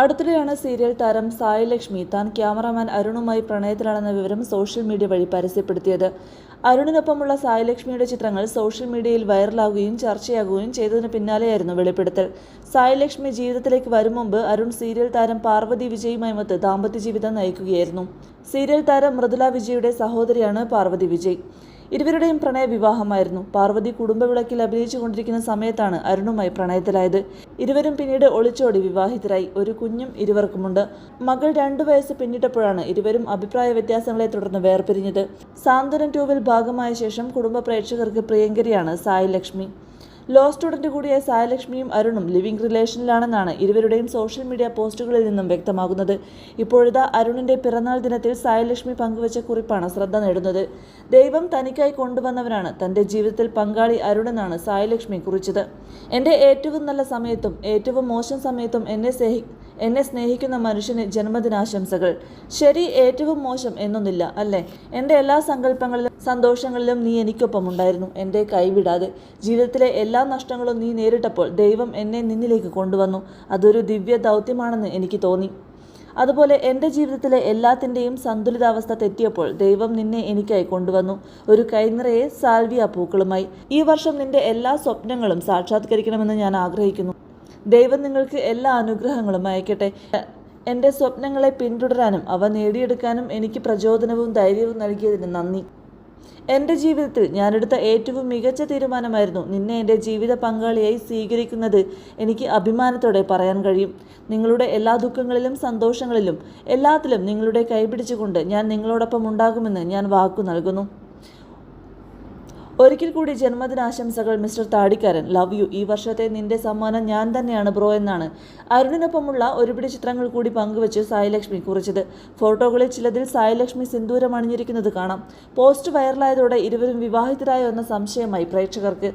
അടുത്തിടെയാണ് സീരിയൽ താരം സായി ലക്ഷ്മി താൻ ക്യാമറാമാൻ അരുണുമായി പ്രണയത്തിലാണെന്ന വിവരം സോഷ്യൽ മീഡിയ വഴി പരസ്യപ്പെടുത്തിയത്. അരുണിനൊപ്പമുള്ള സായി ലക്ഷ്മിയുടെ ചിത്രങ്ങൾ സോഷ്യൽ മീഡിയയിൽ വൈറലാകുകയും ചർച്ചയാകുകയും ചെയ്തതിന് പിന്നാലെയായിരുന്നു വെളിപ്പെടുത്തൽ. സായി ലക്ഷ്മി ജീവിതത്തിലേക്ക് വരും മുമ്പ് അരുൺ സീരിയൽ താരം പാർവതി വിജയുമായി മൊത്ത് ദാമ്പത്യ ജീവിതം നയിക്കുകയായിരുന്നു. സീരിയൽ താരം മൃദുല വിജയുടെ സഹോദരിയാണ് പാർവതി വിജയ്. ഇരുവരുടെയും പ്രണയ വിവാഹമായിരുന്നു പാർവതി കുടുംബവിളക്കിൽ അഭിനയിച്ചുകൊണ്ടിരിക്കുന്ന സമയത്താണ് അരുണുമായി പ്രണയത്തിലായത്. ഇരുവരും പിന്നീട് ഒളിച്ചോടി വിവാഹിതരായി. ഒരു കുഞ്ഞും ഇരുവർക്കുമുണ്ട്. മകൾ രണ്ടു വയസ്സ് പിന്നിട്ടപ്പോഴാണ് ഇരുവരും അഭിപ്രായ വ്യത്യാസങ്ങളെ തുടർന്ന് വേർപിരിഞ്ഞത്. സാന്ത്വനം ടൂവിൽ ഭാഗമായ ശേഷം കുടുംബ പ്രേക്ഷകർക്ക് പ്രിയങ്കരിയാണ് സായി ലക്ഷ്മി. ലോ സ്റ്റുഡന്റ് കൂടിയ സായലക്ഷ്മിയും അരുണും ലിവിംഗ് റിലേഷനിലാണെന്നാണ് ഇരുവരുടെയും സോഷ്യൽ മീഡിയ പോസ്റ്റുകളിൽ നിന്നും വ്യക്തമാകുന്നത്. ഇപ്പോഴിതാ അരുണിന്റെ പിറന്നാൾ ദിനത്തിൽ സായലക്ഷ്മി പങ്കുവച്ച കുറിപ്പാണ് ശ്രദ്ധ നേടുന്നത്. ദൈവം തനിക്കായി കൊണ്ടുവന്നവനാണ് തന്റെ ജീവിതത്തിൽ പങ്കാളി അരുണെന്നാണ് സായലക്ഷ്മി കുറിച്ചത്. എന്റെ ഏറ്റവും നല്ല സമയത്തും ഏറ്റവും മോശം സമയത്തും എന്നെ സ്നേഹി എന്നെ സ്നേഹിക്കുന്ന മനുഷ്യന് ജന്മദിനാശംസകൾ. ശരി ഏറ്റവും മോശം എന്നൊന്നില്ല അല്ലേ? എന്റെ എല്ലാ സങ്കല്പങ്ങളിലും സന്തോഷങ്ങളിലും നീ എനിക്കൊപ്പം ഉണ്ടായിരുന്നു എന്റെ കൈവിടാതെ ജീവിതത്തിലെ എല്ലാ നഷ്ടങ്ങളും നീ നേരിട്ടപ്പോൾ ദൈവം എന്നെ നിന്നിലേക്ക് കൊണ്ടുവന്നു. അതൊരു ദിവ്യ ദൗത്യമാണെന്ന് എനിക്ക് തോന്നി. അതുപോലെ എന്റെ ജീവിതത്തിലെ എല്ലാത്തിന്റെയും സന്തുലിതാവസ്ഥ തെറ്റിയപ്പോൾ ദൈവം നിന്നെ എനിക്കായി കൊണ്ടുവന്നു. ഒരു കൈനിറയെ സാൽവിയ പൂക്കളുമായി. ഈ വർഷം നിന്റെ എല്ലാ സ്വപ്നങ്ങളും സാക്ഷാത്കരിക്കണമെന്ന് ഞാൻ ആഗ്രഹിക്കുന്നു. ദൈവം നിങ്ങൾക്ക് എല്ലാ അനുഗ്രഹങ്ങളും അയക്കട്ടെ. എന്റെ സ്വപ്നങ്ങളെ പിന്തുടരാനും അവ നേടിയെടുക്കാനും എനിക്ക് പ്രചോദനവും ധൈര്യവും നൽകിയതിന് നന്ദി. എന്റെ ജീവിതത്തിൽ ഞാനെടുത്ത ഏറ്റവും മികച്ച തീരുമാനമായിരുന്നു നിന്നെ എന്റെ ജീവിത പങ്കാളിയായി സ്വീകരിക്കുന്നത്. എനിക്ക് അഭിമാനത്തോടെ പറയാൻ കഴിയും. നിങ്ങളുടെ എല്ലാ ദുഃഖങ്ങളിലും സന്തോഷങ്ങളിലും എല്ലാത്തിലും നിങ്ങളുടെ കൈപിടിച്ചുകൊണ്ട് ഞാൻ നിങ്ങളോടൊപ്പം ഉണ്ടാകുമെന്ന് ഞാൻ വാക്കു നൽകുന്നു. ഒരിക്കൽ കൂടി ജന്മദിനാശംസകൾ മിസ്റ്റർ താടിക്കാരൻ. ലവ് യു ഈ വർഷത്തെ നിന്റെ സമ്മാനം ഞാൻ തന്നെയാണ് ബ്രോ എന്നാണ്. അരുണിനൊപ്പമുള്ള ഒരുപിടി ചിത്രങ്ങൾ കൂടി പങ്കുവച്ച് സായിലക്ഷ്മി കുറിച്ചത്. ഫോട്ടോകളിൽ ചിലതിൽ സായിലക്ഷ്മി സിന്ദൂരം അണിഞ്ഞിരിക്കുന്നത് കാണാം. പോസ്റ്റ് വൈറലായതോടെ ഇരുവരും വിവാഹിതരായോ എന്ന സംശയമായി പ്രേക്ഷകർക്ക്.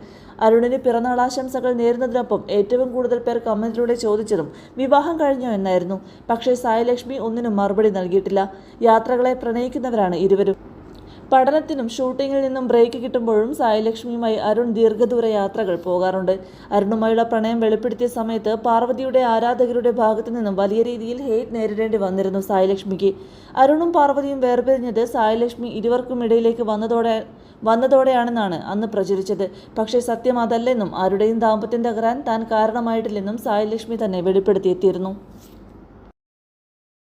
അരുണിന് പിറന്നാളാശംസകൾ നേരുന്നതിനൊപ്പം ഏറ്റവും കൂടുതൽ പേർ കമന്റിലൂടെ ചോദിച്ചതും വിവാഹം കഴിഞ്ഞോ എന്നായിരുന്നു. പക്ഷേ സായിലക്ഷ്മി ഒന്നിനും മറുപടി നൽകിയിട്ടില്ല. യാത്രകളെ പ്രണയിക്കുന്നവരാണ് ഇരുവരും. പഠനത്തിനും ഷൂട്ടിങ്ങിൽ നിന്നും ബ്രേക്ക് കിട്ടുമ്പോഴും സായിലക്ഷ്മിയുമായി അരുൺ ദീർഘദൂര യാത്രകൾ പോകാറുണ്ട്. അരുണുമായുള്ള പ്രണയം വെളിപ്പെടുത്തിയ സമയത്ത് പാർവതിയുടെ ആരാധകരുടെ ഭാഗത്തു നിന്നും വലിയ രീതിയിൽ ഹേറ്റ് നേരിടേണ്ടി വന്നിരുന്നു സായിലക്ഷ്മിക്ക്. അരുണും പാർവതിയും വേർപിരിഞ്ഞത് സായിലക്ഷ്മി ഇരുവർക്കും ഇടയിലേക്ക് വന്നതോടെ വന്നതോടെയാണെന്നാണ് അന്ന് പ്രചരിച്ചത്. പക്ഷേ സത്യം അതല്ലെന്നും ആരുടെയും ദാമ്പത്യം തകരാൻ താൻ കാരണമായിട്ടില്ലെന്നും സായിലക്ഷ്മി തന്നെ വെളിപ്പെടുത്തിയെത്തിയിരുന്നു.